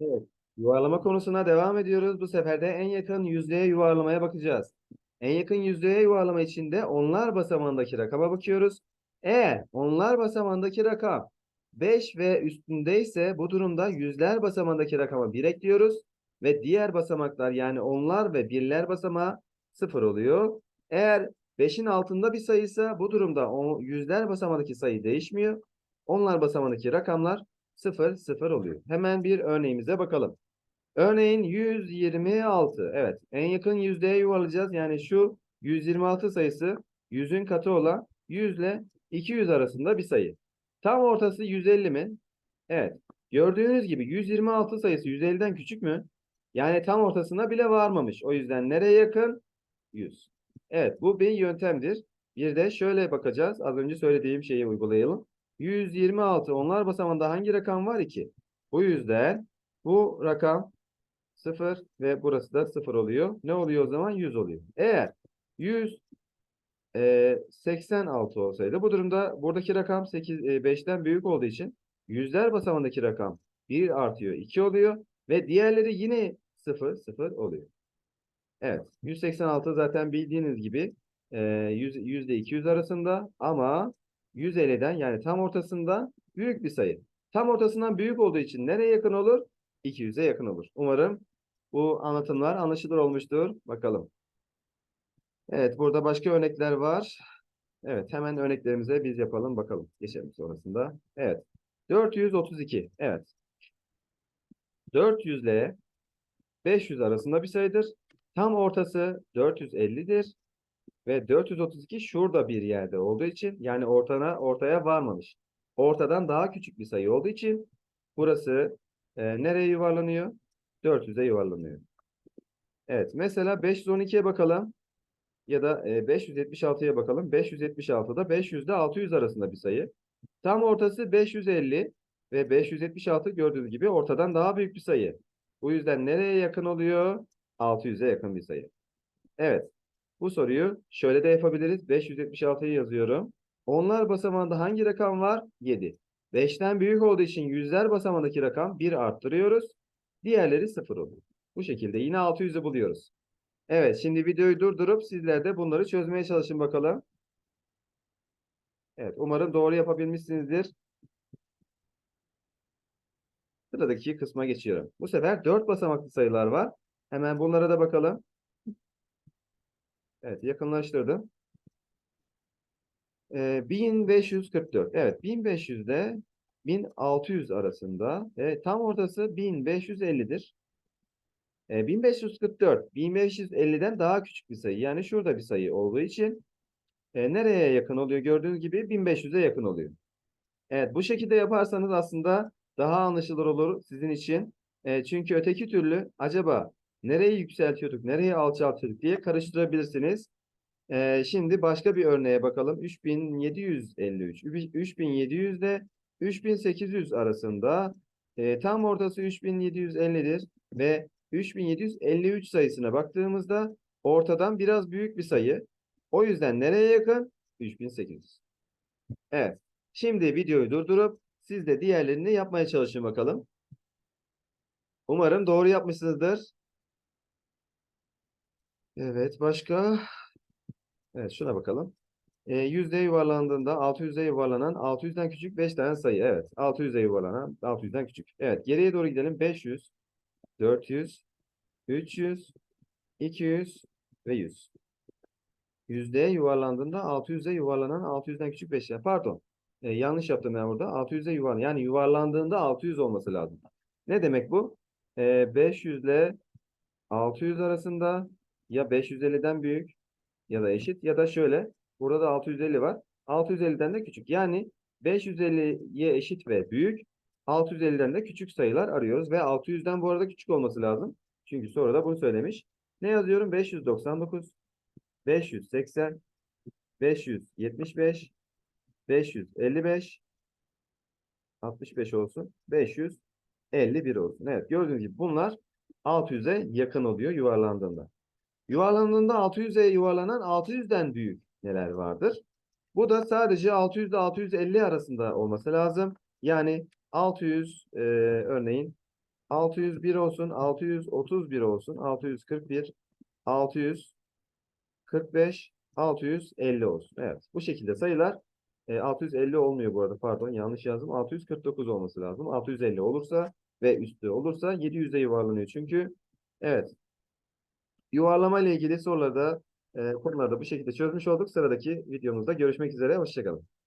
Evet. Yuvarlama konusuna devam ediyoruz. Bu sefer de en yakın yüzdeye yuvarlamaya bakacağız. En yakın yüzdeye yuvarlama için de onlar basamağındaki rakama bakıyoruz. Eğer onlar basamağındaki rakam 5 ve üstündeyse bu durumda yüzler basamağındaki rakama 1 ekliyoruz. Ve diğer basamaklar yani onlar ve birler basamağı 0 oluyor. Eğer 5'in altında bir sayıysa bu durumda o yüzler basamağındaki sayı değişmiyor. Onlar basamağındaki rakamlar 0, 0 oluyor. Hemen bir örneğimize bakalım. Örneğin 126. Evet. En yakın yüzdeye yuvarlayacağız. Yani şu 126 sayısı 100'ün katı olan 100 ile 200 arasında bir sayı. Tam ortası 150 mi? Evet. Gördüğünüz gibi 126 sayısı 150'den küçük mü? Yani tam ortasına bile varmamış. O yüzden nereye yakın? 100. Evet. Bu bir yöntemdir. Bir de şöyle bakacağız. Az önce söylediğim şeyi uygulayalım. 126 onlar basamağında hangi rakam var? 2. Bu yüzden bu rakam 0 ve burası da 0 oluyor. Ne oluyor o zaman? 100 oluyor. Eğer 100 e, 86 olsaydı bu durumda buradaki rakam 8, e, 5'ten büyük olduğu için yüzler basamağındaki rakam 1 artıyor 2 oluyor ve diğerleri yine 0 0 oluyor. Evet 186 zaten bildiğiniz gibi e, yüz, yüzde 200 arasında ama 150'den yani tam ortasında büyük bir sayı. Tam ortasından büyük olduğu için nereye yakın olur? 200'e yakın olur. Umarım bu anlatımlar anlaşılır olmuştur. Bakalım. Evet burada başka örnekler var. Evet hemen örneklerimize biz yapalım bakalım. Geçelim sonrasında. Evet. 432. Evet. 400 ile 500 arasında bir sayıdır. Tam ortası 450'dir. Ve 432 şurada bir yerde olduğu için yani ortana, ortaya varmamış. Ortadan daha küçük bir sayı olduğu için burası e, nereye yuvarlanıyor? 400'e yuvarlanıyor. Evet mesela 512'ye bakalım. Ya da e, 576'ya bakalım. 576'da 500 ile 600 arasında bir sayı. Tam ortası 550 ve 576 gördüğünüz gibi ortadan daha büyük bir sayı. Bu yüzden nereye yakın oluyor? 600'e yakın bir sayı. Evet. Bu soruyu şöyle de yapabiliriz. 576'yı yazıyorum. Onlar basamağında hangi rakam var? 7. 5'ten büyük olduğu için yüzler basamağındaki rakam 1 arttırıyoruz. Diğerleri 0 oluyor. Bu şekilde yine 600'ü buluyoruz. Evet şimdi videoyu durdurup sizler de bunları çözmeye çalışın bakalım. Evet umarım doğru yapabilmişsinizdir. Sıradaki kısma geçiyorum. Bu sefer 4 basamaklı sayılar var. Hemen bunlara da bakalım. Evet yakınlaştırdım. Ee, 1544. Evet 1500 ile 1600 arasında. E, tam ortası 1550'dir. E, 1544 1550'den daha küçük bir sayı. Yani şurada bir sayı olduğu için e, nereye yakın oluyor? Gördüğünüz gibi 1500'e yakın oluyor. Evet bu şekilde yaparsanız aslında daha anlaşılır olur sizin için. E, çünkü öteki türlü acaba nereyi yükseltiyorduk, nereyi alçaltıyorduk diye karıştırabilirsiniz. E, şimdi başka bir örneğe bakalım. 3753. 3700 ile 3800 arasında e, tam ortası 3750'dir ve 3753 sayısına baktığımızda ortadan biraz büyük bir sayı. O yüzden nereye yakın? 3800. Evet. Şimdi videoyu durdurup siz de diğerlerini yapmaya çalışın bakalım. Umarım doğru yapmışsınızdır. Evet başka? Evet şuna bakalım. E, yüzde yuvarlandığında 600'e yuvarlanan 600'den küçük 5 tane sayı. Evet 600'e yuvarlanan 600'den küçük. Evet geriye doğru gidelim. 500, 400, 300, 200 ve 100. Yüzdeye yuvarlandığında 600'e yuvarlanan 600'den küçük 5 tane. Pardon. E, yanlış yaptım ben burada. 600'e yuvarlan. Yani yuvarlandığında 600 olması lazım. Ne demek bu? E, 500 ile 600 arasında ya 550'den büyük ya da eşit ya da şöyle burada da 650 var. 650'den de küçük. Yani 550'ye eşit ve büyük 650'den de küçük sayılar arıyoruz ve 600'den bu arada küçük olması lazım. Çünkü soruda bunu söylemiş. Ne yazıyorum? 599 580 575 555 65 olsun. 551 olsun. Evet gördüğünüz gibi bunlar 600'e yakın oluyor yuvarlandığında. Yuvarlandığında 600'e yuvarlanan 600'den büyük neler vardır? Bu da sadece 600 ile 650 arasında olması lazım. Yani 600 e, örneğin 601 olsun, 631 olsun, 641, 645, 650 olsun. Evet, bu şekilde sayılar e, 650 olmuyor bu arada pardon yanlış yazdım. 649 olması lazım. 650 olursa ve üstü olursa 700'e yuvarlanıyor çünkü. Evet. Yuvarlama ile ilgili sorularda e, konularda bu şekilde çözmüş olduk. Sıradaki videomuzda görüşmek üzere. Hoşçakalın.